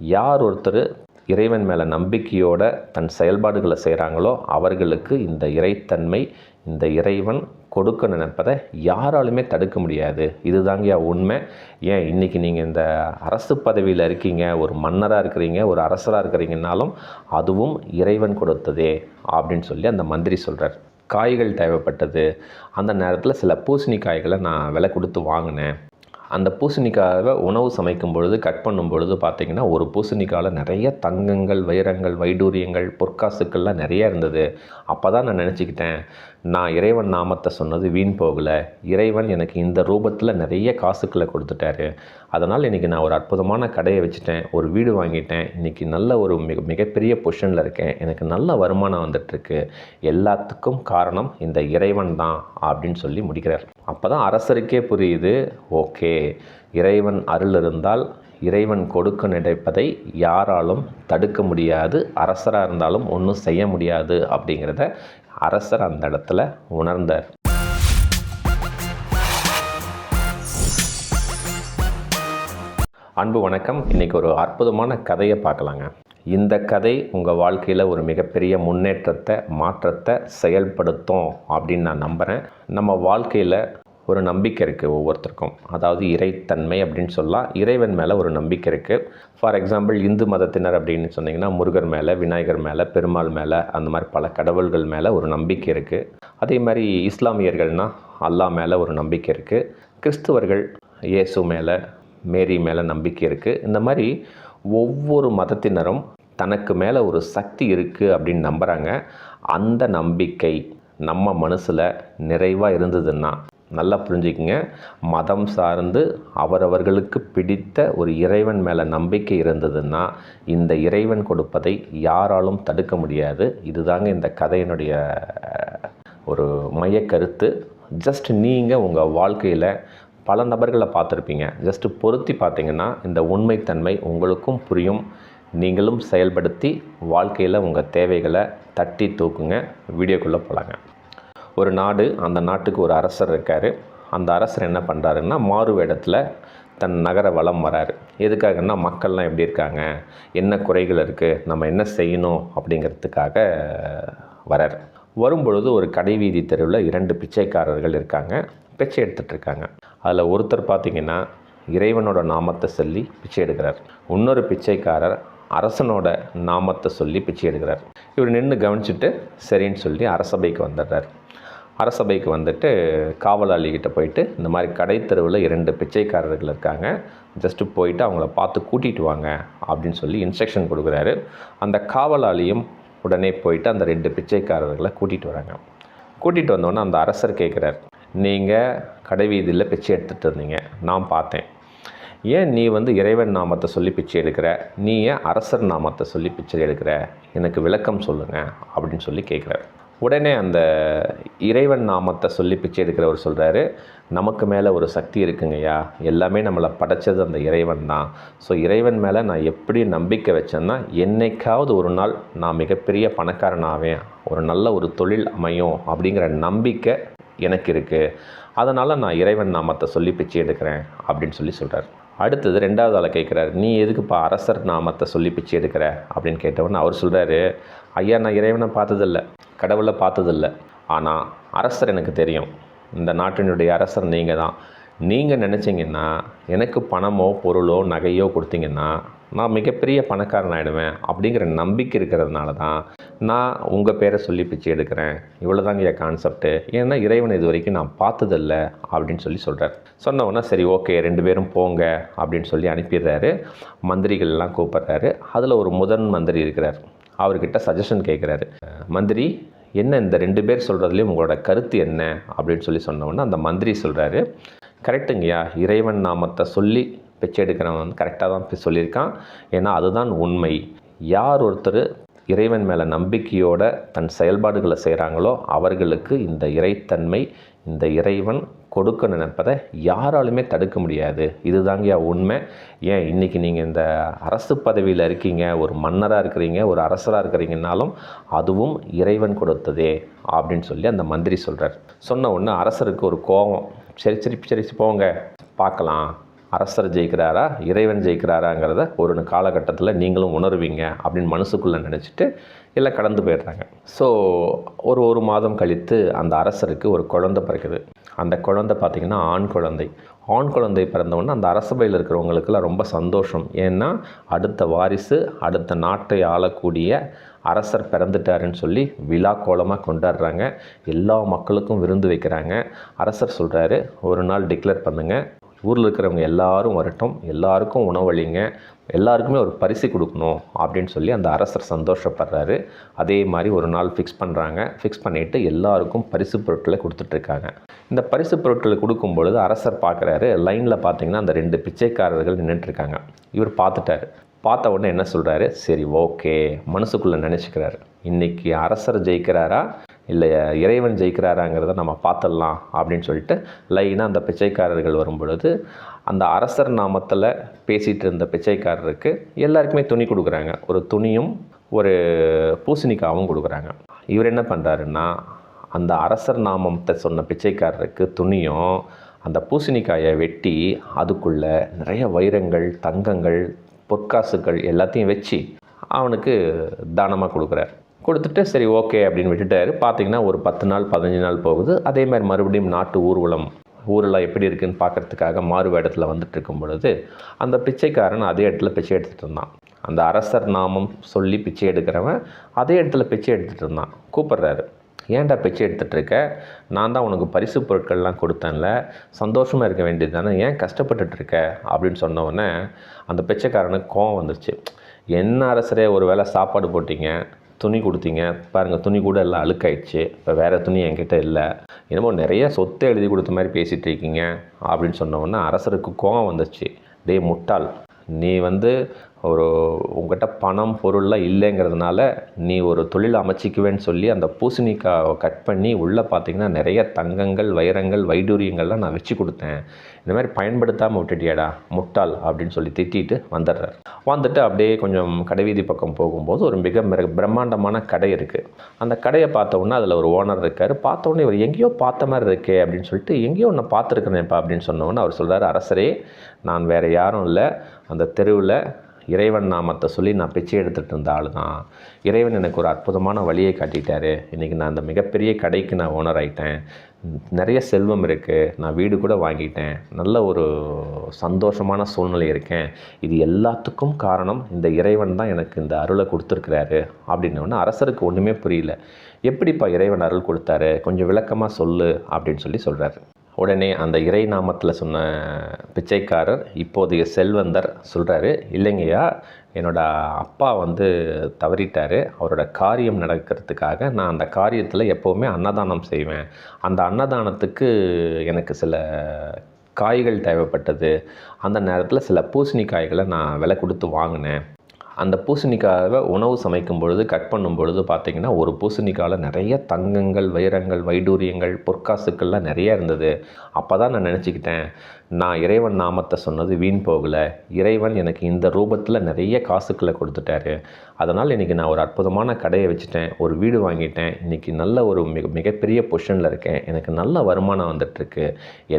யார் ஒருத்தர் இறைவன் மேலே நம்பிக்கையோட தன் செயல்பாடுகளை செய்கிறாங்களோ அவர்களுக்கு இந்த இறைத்தன்மை இந்த இறைவன் கொடுக்க நினைப்பதை யாராலுமே தடுக்க முடியாது. இதுதாங்கய்யா உண்மை. ஏன் இன்றைக்கி நீங்கள் இந்த அரசு பதவியில் இருக்கீங்க ஒரு மன்னராக இருக்கிறீங்க ஒரு அரசராக இருக்கிறீங்கனாலும் அதுவும் இறைவன் கொடுத்ததே அப்படின்னு சொல்லி அந்த மந்திரி சொல்கிறார் காய்கள் தேவைப்பட்டது. அந்த நேரத்தில் சில பூசணி காய்களை நான் விலை கொடுத்து வாங்கினேன். அந்த பூசணிக்காவை உணவு சமைக்கும் பொழுது கட் பண்ணும் பொழுது பார்த்திங்கன்னா ஒரு பூசணிக்காவில் நிறைய தங்கங்கள் வைரங்கள் வைடூரியங்கள் பொற்காசுக்கள்லாம் நிறைய இருந்தது. அப்போ தான் நான் நினச்சிக்கிட்டேன் நான் இறைவன் நாமத்தை சொன்னது வீண் போகலை. இறைவன் எனக்கு இந்த ரூபத்தில் நிறைய காசுக்களை கொடுத்துட்டாரு. அதனால் இன்றைக்கி நான் ஒரு அற்புதமான கடையை வச்சுட்டேன் ஒரு வீடு வாங்கிட்டேன். இன்றைக்கி நல்ல ஒரு மிக மிகப்பெரிய பொஷனில் இருக்கேன். எனக்கு நல்ல வருமானம் வந்துட்டுருக்கு. எல்லாத்துக்கும் காரணம் இந்த இறைவன் தான் அப்படின்னு சொல்லி முடிக்கிறார். அப்போ தான் அரசருக்கே புரியுது. ஓகே இறைவன் அருள் இருந்தால் இறைவன் கொடுக்க நினைப்பதை யாராலும் தடுக்க முடியாது அரசராக இருந்தாலும் ஒன்றும் செய்ய முடியாது அப்படிங்கிறத அரசர் அந்த இடத்துல உணர்ந்தார். அன்பு வணக்கம். இன்றைக்கி ஒரு அற்புதமான கதையை பார்க்கலாங்க. இந்த கதை உங்கள் வாழ்க்கையில் ஒரு மிகப்பெரிய முன்னேற்றத்தை மாற்றத்தை செயல்படுத்தும் அப்படின்னு நான் நம்புகிறேன் நம்ம வாழ்க்கையில் ஒரு நம்பிக்கை இருக்குது ஒவ்வொருத்தருக்கும். அதாவது இறைத்தன்மை அப்படின்னு சொல்லலாம். இறைவன் மேலே ஒரு நம்பிக்கை இருக்குது ஃபார் எக்ஸாம்பிள் இந்து மதத்தினர் அப்படின்னு சொன்னிங்கன்னா முருகர் மேலே விநாயகர் மேலே பெருமாள் மேலே அந்த மாதிரி பல கடவுள்கள் மேலே ஒரு நம்பிக்கை இருக்குது அதே மாதிரி இஸ்லாமியர்கள்னால் அல்லாஹ் மேலே ஒரு நம்பிக்கை இருக்குது கிறிஸ்துவர்கள் இயேசு மேலே மேரி மேலே நம்பிக்கை இருக்குது இந்த மாதிரி ஒவ்வொரு மதத்தினரும் தனக்கு மேலே ஒரு சக்தி இருக்குது அப்படின்னு நம்புகிறாங்க அந்த நம்பிக்கை நம்ம மனசில் நிறைவாக இருந்ததுன்னா நல்லா புரிஞ்சுக்கிங்க. மதம் சார்ந்து அவரவர்களுக்கு பிடித்த ஒரு இறைவன் மேலே நம்பிக்கை இருந்ததுன்னா இந்த இறைவன் கொடுப்பதை யாராலும் தடுக்க முடியாது. இதுதாங்க இந்த கதையினுடைய ஒரு மையக்கருத்து ஜஸ்ட் நீங்கள் உங்கள் வாழ்க்கையில் பல நபர்களை பார்த்துருப்பீங்க. ஜஸ்ட்டு பொருத்தி பார்த்தீங்கன்னா இந்த உண்மைத்தன்மை உங்களுக்கும் புரியும். நீங்களும் செயல்படுத்தி வாழ்க்கையில் உங்கள் தேவைகளை தட்டி தூக்குங்க. வீடியோக்குள்ளே போகலாங்க ஒரு நாடு அந்த நாட்டுக்கு ஒரு அரசர் இருக்கார். அந்த அரசர் என்ன பண்ணுறாருன்னா மாறு வேடத்தில் தன் நகர வளம் வராரு. எதுக்காகன்னா மக்கள்லாம் எப்படி இருக்காங்க? என்ன குறைகள் இருக்குது நம்ம என்ன செய்யணும்? அப்படிங்கிறதுக்காக வரார். வரும்பொழுது ஒரு கடைவீதி தெருவில் இரண்டு பிச்சைக்காரர்கள் இருக்காங்க. பிச்சை எடுத்துகிட்டு இருக்காங்க. அதில் ஒருத்தர் பார்த்திங்கன்னா இறைவனோட நாமத்தை சொல்லி பிச்சை எடுக்கிறார். இன்னொரு பிச்சைக்காரர் அரசனோட நாமத்தை சொல்லி பிச்சை எடுக்கிறார். இவர் நின்று கவனிச்சுட்டு சரின்னு சொல்லி அரசபைக்கு வந்துடுறார். அரசபைக்கு வந்துட்டு காவலாளிகிட்ட போயிட்டு இந்த மாதிரி கடை தெருவில் இரண்டு பிச்சைக்காரர்கள் இருக்காங்க. ஜஸ்ட்டு போயிட்டு அவங்கள பார்த்து கூட்டிகிட்டு வாங்க அப்படின்னு சொல்லி இன்ஸ்ட்ரக்ஷன் கொடுக்குறாரு. அந்த காவலாளியும் உடனே போயிட்டு அந்த ரெண்டு பிச்சைக்காரர்களை கூட்டிகிட்டு வராங்க. கூட்டிகிட்டு வந்தோன்னே அந்த அரசர் கேட்குறார் நீங்கள் கடை வீதியில் பிச்சை எடுத்துகிட்டு இருந்தீங்க நான் பார்த்தேன். ஏன் நீ வந்து இறைவன் நாமத்தை சொல்லி பிச்சை எடுக்கிற? நீ ஏன் அரசர் நாமத்தை சொல்லி பிச்சை எடுக்கிற? எனக்கு விளக்கம் சொல்லுங்கள் அப்படின்னு சொல்லி கேட்குறாரு உடனே அந்த இறைவன் நாமத்தை சொல்லி பிச்சை எடுக்கிறவர் சொல்கிறாரு நமக்கு மேலே ஒரு சக்தி இருக்குங்கய்யா எல்லாமே நம்மளை படைச்சது அந்த இறைவன் தான். ஸோ இறைவன் மேலே நான் எப்படி நம்பிக்கை வச்சேன்னா என்னைக்காவது ஒரு நாள் நான் மிகப்பெரிய பணக்காரனாவேன் ஒரு நல்ல ஒரு தொழில் அமையும். அப்படிங்கிற நம்பிக்கை எனக்கு இருக்குது அதனால் நான் இறைவன் நாமத்தை சொல்லி பிச்சை எடுக்கிறேன் அப்படின்னு சொல்லி சொல்கிறார் அடுத்தது ரெண்டாவது ஆளை கேட்குறாரு நீ எதுக்குப்பா அரசர் நாமத்தை சொல்லி பிச்சை எடுக்கிற? அப்படின்னு கேட்டவொன்னே அவர் சொல்கிறாரு ஐயா நான் இறைவனை பார்த்ததில்ல. கடவுளை பார்த்ததில்ல. ஆனால் அரசர் எனக்கு தெரியும். இந்த நாட்டினுடைய அரசர் நீங்கள் தான். நீங்கள் நினச்சிங்கன்னா எனக்கு பணமோ பொருளோ நகையோ கொடுத்தீங்கன்னா நான் மிகப்பெரிய பணக்காரன் ஆகிடுவேன் அப்படிங்கிற நம்பிக்கை இருக்கிறதுனால தான் நான் உங்கள் பேரை சொல்லி பிச்சை எடுக்கிறேன். இவ்வளோ தாங்க என் கான்செப்ட்டு ஏன்னா இறைவன் இது வரைக்கும் நான் பார்த்ததில்ல அப்படின்னு சொல்லி சொல்கிறார் சொன்னவொன்னே சரி ஓகே ரெண்டு பேரும் போங்க அப்படின்னு சொல்லி அனுப்பிடுறாரு. மந்திரிகள்லாம் கூப்பிட்றாரு. அதில் ஒரு முதன் மந்திரி இருக்கிறார். அவர்கிட்ட சஜஷன் கேட்குறாரு மந்திரி என்ன இந்த ரெண்டு பேர் சொல்கிறதுலேயும் உங்களோட கருத்து என்ன? அப்படின்னு சொல்லி சொன்னோன்னே அந்த மந்திரி சொல்கிறாரு கரெக்டுங்கய்யா இறைவன் நாமத்தை சொல்லி பிச்சை எடுக்கிறவன் வந்து கரெக்டாக தான் சொல்லியிருக்கான். ஏன்னா அதுதான் உண்மை. யார் ஒருத்தர் இறைவன் மேலே நம்பிக்கையோட தன் செயல்பாடுகளை செய்கிறாங்களோ அவர்களுக்கு இந்த இறைத்தன்மை இந்த இறைவன் கொடுக்க நினைப்பதை யாராலுமே தடுக்க முடியாது. இதுதாங்கய்யா உண்மை. ஏன் இன்றைக்கி நீங்கள் இந்த அரசு பதவியில் இருக்கீங்க ஒரு மன்னராக இருக்கிறீங்க ஒரு அரசராக இருக்கிறீங்கனாலும் அதுவும் இறைவன் கொடுத்ததே அப்படின்னு சொல்லி அந்த மந்திரி சொல்கிறார் சொன்ன உடனே அரசருக்கு ஒரு கோபம். சரி சரி சரி போங்க. பார்க்கலாம். அரசர் ஜெயிக்கிறாரா இறைவன் ஜெயிக்கிறாராங்கிறத ஒரு காலகட்டத்தில் நீங்களும் உணர்வீங்க அப்படின்னு மனசுக்குள்ளே நினச்சிட்டு எல்லாம் கடந்து போயிடுறாங்க. ஸோ ஒரு ஒரு மாதம் கழித்து அந்த அரசருக்கு ஒரு குழந்தை பிறக்குது. அந்த குழந்தை பார்த்திங்கன்னா ஆண் குழந்தை. ஆண் குழந்தை பிறந்தவொடனே அந்த அரசபையில் இருக்கிறவங்களுக்கெல்லாம் ரொம்ப சந்தோஷம். ஏன்னா அடுத்த வாரிசு அடுத்த நாட்டை ஆளக்கூடிய அரசர் பிறந்துட்டாருன்னு சொல்லி விழா கோலமாக கொண்டாடுறாங்க. எல்லா மக்களுக்கும் விருந்து வைக்கிறாங்க. அரசர் சொல்கிறாரு ஒரு நாள் டிக்ளேர் பண்ணுங்கள் ஊரில் இருக்கிறவங்க எல்லாரும் வரட்டும் எல்லாருக்கும் உணவளிங்க எல்லாருக்குமே ஒரு பரிசு கொடுக்கணும் அப்படின்னு சொல்லி அந்த அரசர் சந்தோஷப்படுறாரு. அதே மாதிரி ஒரு நாள் ஃபிக்ஸ் பண்ணுறாங்க ஃபிக்ஸ் பண்ணிவிட்டு எல்லாருக்கும் பரிசு பொருட்களை கொடுத்துட்ருக்காங்க இந்த பரிசு பொருட்களை கொடுக்கும் பொழுது அரசர் பார்க்குறாரு லைனில் பார்த்தீங்கன்னா அந்த ரெண்டு பிச்சைக்காரர்கள் நின்றுட்டுருக்காங்க இவர் பார்த்துட்டாரு. பார்த்த உடனே என்ன சொல்கிறாரு சரி ஓகே மனசுக்குள்ளே நினச்சிக்கிறாரு. இன்றைக்கி அரசர் ஜெயிக்கிறாரா? இல்லை இறைவன் ஜெயிக்கிறாராங்கிறத நம்ம பார்த்துடலாம் அப்படின்னு சொல்லிட்டு லைனாக அந்த பிச்சைக்காரர்கள் வரும் பொழுது அந்த அரசர் நாமத்தில் பேசிகிட்டு இருந்த பிச்சைக்காரருக்கு எல்லாருக்குமே துணி கொடுக்குறாங்க. ஒரு துணியும் ஒரு பூசணிக்காவும் கொடுக்குறாங்க. இவர் என்ன பண்ணுறாருன்னா அந்த அரசர் நாமத்தை சொன்ன பிச்சைக்காரருக்கு துணியும் அந்த பூசணிக்காயை வெட்டி அதுக்குள்ளே நிறைய வைரங்கள் தங்கங்கள் பொற்காசுகள் எல்லாத்தையும் வச்சு அவனுக்கு தானமாக கொடுக்குறாரு. கொடுத்துட்டு சரி ஓகே அப்படின்னு விட்டுட்டாரு. பார்த்தீங்கன்னா ஒரு பத்து நாள் பதினஞ்சு நாள் போகுது. அதே மாதிரி மறுபடியும் நாட்டு ஊர்வலம் ஊரெல்லாம் எப்படி இருக்குன்னு பார்க்கறதுக்காக மாறு வேடத்தில் வந்துட்டு இருக்கும் பொழுது அந்த பிச்சைக்காரன் அதே இடத்துல பிச்சை எடுத்துகிட்டு இருந்தான். அந்த அரசர் நாமம் சொல்லி பிச்சை எடுக்கிறவன் அதே இடத்துல பிச்சை எடுத்துகிட்டு இருந்தான். கூப்பிட்றாரு. ஏன்டா பிச்சை எடுத்துகிட்ருக்க நான் தான் உனக்கு பரிசு பொருட்கள்லாம் கொடுத்தேன்ல. சந்தோஷமாக இருக்க வேண்டியது தானே. ஏன் கஷ்டப்பட்டுட்டு இருக்க? அப்படின்னு சொன்ன அந்த பிச்சைக்காரனுக்கு கோவம் வந்துருச்சு. என்ன அரசரே ஒரு வேளை சாப்பாடு போட்டிங்க? துணி கொடுத்தீங்க. பாருங்கள் துணி கூட எல்லாம் அழுக்காயிடுச்சு. இப்போ வேறு துணி என்கிட்ட இல்லை. என்னமோ நிறைய சொத்தை எழுதி கொடுத்த மாதிரி பேசிகிட்டு இருக்கீங்க அப்படின்னு சொன்னோன்னே அரசருக்கு கோபம் வந்துச்சு. டேய் முட்டாள். நீ வந்து ஒரு உங்ககிட்ட பணம் பொருள்லாம் இல்லைங்கிறதுனால நீ ஒரு தொழில் அமைச்சிக்குவேன்னு சொல்லி அந்த பூசணிக்காவை கட் பண்ணி உள்ளே பார்த்தீங்கன்னா நிறைய தங்கங்கள் வைரங்கள் வைடூரியங்கள்லாம் நான் வச்சு கொடுத்தேன். இந்த மாதிரி பயன்படுத்தாமல் விட்டுட்டியாடா முட்டாள் அப்படின்னு சொல்லி திட்டிட்டு வந்துடுறார். வந்துட்டு அப்படியே கொஞ்சம் கடைவீதி பக்கம் போகும்போது ஒரு மிக மிக பிரம்மாண்டமான கடை இருக்குது அந்த கடையை பார்த்தோன்னே அதில் ஒரு ஓனர் இருக்கார். பார்த்தோன்னே இவர் எங்கேயோ பார்த்த மாதிரி இருக்கே அப்படின்னு சொல்லிட்டு எங்கேயோ ஒன்று பார்த்துருக்கிறேன்ப்பா அப்படின்னு சொன்னோன்னு அவர் சொல்கிறார் அரசரே நான் வேறு யாரும் இல்லை. அந்த தெருவில் இறைவன் நாமத்தை சொல்லி நான் பிச்சை எடுத்துகிட்டு இருந்த ஆள் தான் இறைவன் எனக்கு ஒரு அற்புதமான வழியை காட்டிட்டாரு. இன்றைக்கி நான் அந்த மிகப்பெரிய கடைக்கு நான் ஓனர் ஆகிட்டேன் நிறைய செல்வம் இருக்குது நான் வீடு கூட வாங்கிட்டேன். நல்ல ஒரு சந்தோஷமான சூழ்நிலை இருக்கேன். இது எல்லாத்துக்கும் காரணம் இந்த இறைவன் தான் எனக்கு இந்த அருளை கொடுத்துருக்கிறாரு அப்படின்னோடனே அரசருக்கு ஒன்றுமே புரியல. எப்படிப்பா இறைவன் அருள் கொடுத்தாரு? கொஞ்சம் விளக்கமாக சொல்லு அப்படின்னு சொல்லி சொல்கிறாரு உடனே அந்த இறை நாமத்தில் சொன்ன பிச்சைக்காரர் இப்போதைய செல்வந்தர் சொல்கிறாரு இல்லைங்கய்யா என்னோட அப்பா வந்து தவறிட்டார். அவரோட காரியம் நடக்கிறதுக்காக நான் அந்த காரியத்தில் எப்போவுமே அன்னதானம் செய்வேன். அந்த அன்னதானத்துக்கு எனக்கு சில காய்கள் தேவைப்பட்டது. அந்த நேரத்தில் சில பூசணி காய்களை நான் விலை கொடுத்து வாங்கினேன். அந்த பூசணிக்காவை உணவு சமைக்கும் பொழுது கட் பண்ணும் பொழுது பார்த்திங்கன்னா ஒரு பூசணிக்காயில் நிறைய தங்கங்கள் வைரங்கள் வைடூரியங்கள் பொற்காசுக்கள்லாம் நிறைய இருந்தது. அப்போ தான் நான் நினச்சிக்கிட்டேன் நான் இறைவன் நாமத்தை சொன்னது வீண் போகலை. இறைவன் எனக்கு இந்த ரூபத்தில் நிறைய காசுக்களை கொடுத்துட்டாரு. அதனால் இன்றைக்கி நான் ஒரு அற்புதமான கடையை வச்சுட்டேன் ஒரு வீடு வாங்கிட்டேன். இன்றைக்கி நல்ல ஒரு மிக மிகப்பெரிய பொசிஷனில் இருக்கேன். எனக்கு நல்ல வருமானம் வந்துட்டுருக்கு.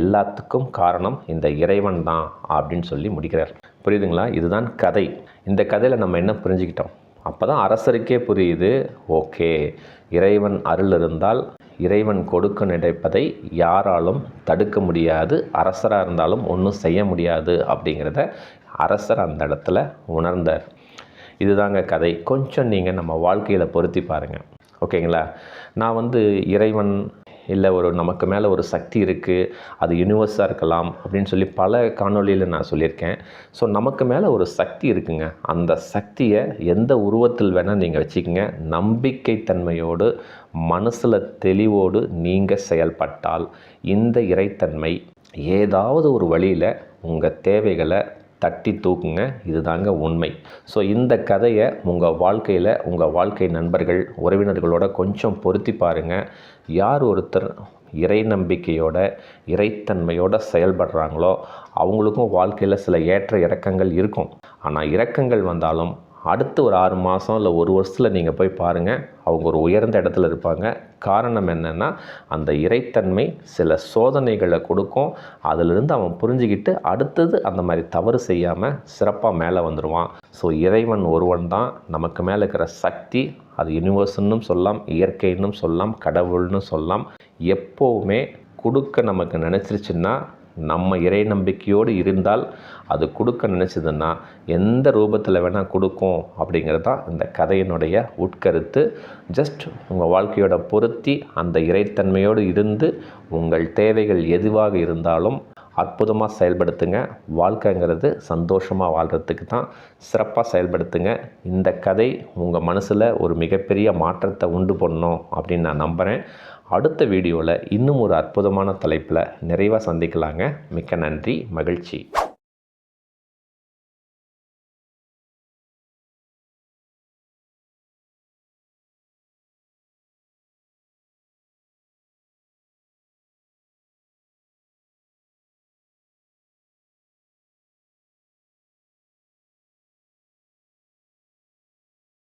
எல்லாத்துக்கும் காரணம் இந்த இறைவன் தான் அப்படின்னு சொல்லி முடிக்கிறார். புரியுதுங்களா? இதுதான் கதை. இந்த கதையில் நம்ம என்ன புரிஞ்சுக்கிட்டோம்? அப்போ தான் அரசருக்கே புரியுது. ஓகே. இறைவன் அருள் இருந்தால் இறைவன் கொடுக்க நினைப்பதை யாராலும் தடுக்க முடியாது. அரசராக இருந்தாலும் ஒன்றும் செய்ய முடியாது அப்படிங்கிறத அரசர் அந்த இடத்துல உணர்ந்தார். இதுதாங்க கதை. கொஞ்சம் நீங்கள் நம்ம வாழ்க்கையில் பொருத்தி பாருங்கள் ஓகேங்களா? நான் வந்து இறைவன் இல்லை ஒரு நமக்கு மேலே ஒரு சக்தி இருக்குது அது யூனிவர்ஸாக இருக்கலாம் அப்படின்னு சொல்லி பல காணொலியில் நான் சொல்லியிருக்கேன். ஸோ நமக்கு மேலே ஒரு சக்தி இருக்குங்க. அந்த சக்தியை எந்த உருவத்தில் வேணால் நீங்கள் வச்சுக்கோங்க. நம்பிக்கை தன்மையோடு மனசில் தெளிவோடு நீங்கள் செயல்பட்டால் இந்த இறைத்தன்மை ஏதாவது ஒரு வழியில் உங்கள் தேவைகளை தட்டி தூக்குங்க. இதுதாங்க உண்மை. ஸோ இந்த கதையை உங்கள் வாழ்க்கையில் உங்கள் வாழ்க்கை நண்பர்கள் உறவினர்களோட கொஞ்சம் பொருத்தி பாருங்கள் யார் ஒருத்தர் இறை நம்பிக்கையோட இறைத்தன்மையோட செயல்படுறாங்களோ அவங்களுக்கும் வாழ்க்கையில் சில ஏற்ற இறக்கங்கள் இருக்கும். ஆனால் இறக்கங்கள் வந்தாலும் அடுத்து ஒரு ஆறு மாதம் இல்லை ஒரு வருஷத்தில் நீங்கள் போய் பாருங்கள் அவங்க ஒரு உயர்ந்த இடத்துல இருப்பாங்க. காரணம் என்னென்னா அந்த இறைத்தன்மை சில சோதனைகளை கொடுக்கும். அதிலிருந்து அவன் புரிஞ்சுக்கிட்டு அடுத்தது அந்த மாதிரி தவறு செய்யாமல் சிறப்பாக மேலே வந்துடுவான் ஸோ இறைவன் ஒருவன் தான். நமக்கு மேலே இருக்கிற சக்தி அது யூனிவர்ஸ்னும் சொல்லலாம் இயற்கைன்னும் சொல்லலாம் கடவுள்னு சொல்லலாம் எப்போவுமே கொடுக்க நமக்கு நினச்சிருச்சுன்னா நம்ம இறை நம்பிக்கையோடு இருந்தால் அது கொடுக்க நினச்சதுன்னா எந்த ரூபத்தில் வேணால் கொடுக்கும் அப்படிங்கிறது தான் இந்த கதையினுடைய உட்கருத்து. ஜஸ்ட் உங்கள் வாழ்க்கையோட பொருத்தி அந்த இறைத்தன்மையோடு இருந்து உங்கள் தேவைகள் எதுவாக இருந்தாலும் அற்புதமாக செயல்படுத்துங்க. வாழ்க்கைங்கிறது சந்தோஷமாக வாழ்கிறதுக்கு தான் சிறப்பாக செயல்படுத்துங்க. இந்த கதை உங்கள் மனசில் ஒரு மிகப்பெரிய மாற்றத்தை உண்டு பண்ணணும் அப்படின்னு நான் நம்புகிறேன் அடுத்த வீடியோவில் இன்னும் ஒரு அற்புதமான தலைப்பில் நிறைவாக சந்திக்கலாங்க. மிக்க நன்றி மகிழ்ச்சி.